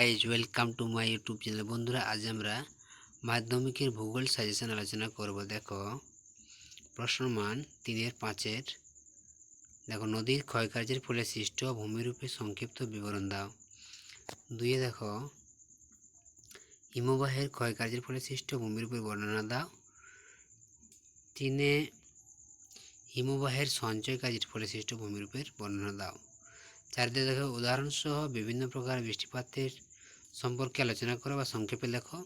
Guys welcome to my YouTube channel বন্ধুরা, আজ আমরা মাধ্যমিকের ভূগোল সাজেশন আলোচনা করব। দেখো প্রশ্নমান তিনের পাঁচের। দেখো, নদীর ক্ষয়কার্যের ফলে সৃষ্ট ভূমিরূপে সংক্ষিপ্ত বিবরণ দাও। দুইয়ে দেখো, হিমবাহের ক্ষয়কার্যের ফলে সৃষ্ট ভূমিরূপের বর্ণনা দাও। তিনে, হিমবাহের সঞ্চয় কাজের ফলে সৃষ্ট ভূমিরূপের বর্ণনা দাও। চারিদিকে দেখো, উদাহরণসহ বিভিন্ন প্রকার বৃষ্টিপাতের সম্পর্কে আলোচনা করো বা সংক্ষেপে লেখো।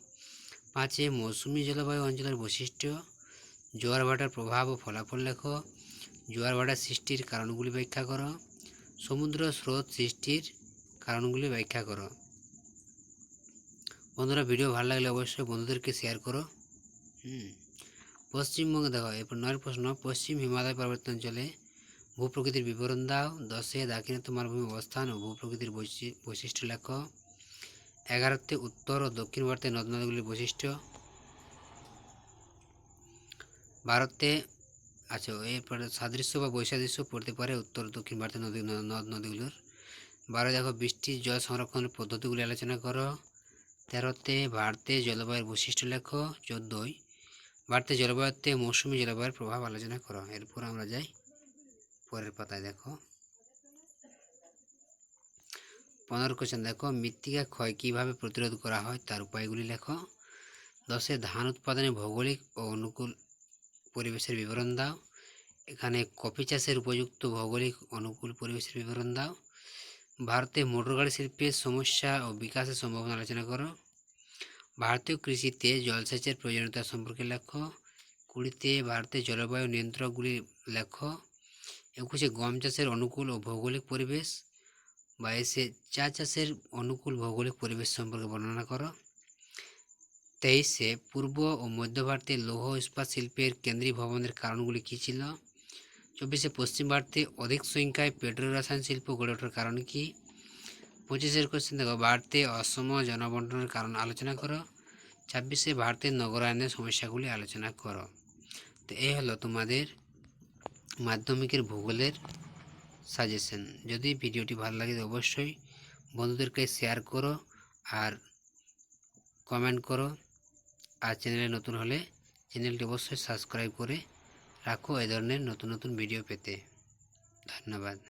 পাঁচে মৌসুমি জলবায়ু অঞ্চলের বৈশিষ্ট্য। জোয়ার ভাটার প্রভাব ও ফলাফল লেখো। জোয়ার ভাটার সৃষ্টির কারণগুলি ব্যাখ্যা করো। সমুদ্র স্রোত সৃষ্টির কারণগুলি ব্যাখ্যা করো। বন্ধুরা ভিডিও ভালো লাগলে অবশ্যই বন্ধুদেরকে শেয়ার করো। হুম। পশ্চিমবঙ্গে দেখো এরপর নয় প্রশ্ন। পশ্চিম হিমালয় পর্বতাঞ্চলে ভূপ্রকৃতির বিবরণ দাও। দশে দাক্ষিণাত্য মালভূমি অবস্থান ও ভূপ্রকৃতির বৈশিষ্ট্য লেখো। এগারোতে উত্তর ও দক্ষিণ ভারতের নদ নদীগুলির বৈশিষ্ট্য। ভারতে আচ্ছা এরপরে সাদৃশ্য বা বৈসাদৃশ্য পড়তে পারে উত্তর দক্ষিণ ভারতের নদী নদ নদীগুলোর। বারো, দেখো বৃষ্টির জল সংরক্ষণের পদ্ধতিগুলি আলোচনা করো। তেরোতে, ভারতে জলবায়ুর বৈশিষ্ট্য লেখো। চোদ্দোই ভারতের জলবায়ুতে মৌসুমী জলবায়ুর প্রভাব আলোচনা করো। এরপর আমরা যাই পরের পাতায়, দেখো। পনেরো কোশ্চেন দেখো, মৃত্তিকা ক্ষয় কীভাবে প্রতিরোধ করা হয়, তার উপায়গুলি লেখো। দশে, ধান উৎপাদনে ভৌগোলিক ও অনুকূল পরিবেশের বিবরণ দাও। এখানে কফি চাষের উপযুক্ত ভৌগোলিক অনুকূল পরিবেশের বিবরণ দাও। ভারতে মোটর গাড়ি শিল্পের সমস্যা ও বিকাশের সম্ভাবনা আলোচনা করো। ভারতীয় কৃষিতে জলসেচের প্রয়োজনীয়তা সম্পর্কে লেখো। কুড়িতে ভারতের জলবায়ু নিয়ন্ত্রকগুলি লেখো। একুশে, গম চাষের অনুকূল ও ভৌগোলিক পরিবেশ। বাইশে চা চাষের অনুকূল ভৌগোলিক পরিবেশ সম্পর্কে বর্ণনা করো। তেইশে, পূর্ব ও মধ্য ভারতে লৌহ ইস্পাত শিল্পের কেন্দ্রীয় ভবনের কারণগুলি কী ছিল? চব্বিশে, পশ্চিম ভারতে অধিক সংখ্যায় পেট্রো রসায়ন শিল্প গড়ে ওঠার কারণ কী? পঁচিশের কোশ্চেন দেখো ভারতে অসম জনবন্টনের কারণ আলোচনা করো। ছাব্বিশে, ভারতের নগরায়নের সমস্যাগুলি আলোচনা করো। তো এই হলো তোমাদের মাধ্যমিকের ভূগোলের সাজেশন যদি ভিডিওটি ভালো লাগে অবশ্যই বন্ধুদেরকে শেয়ার করো আর কমেন্ট করো। আর চ্যানেলে নতুন হলে চ্যানেলটি অবশ্যই সাবস্ক্রাইব করে রাখো এ ধরনের নতুন নতুন ভিডিও পেতে। ধন্যবাদ।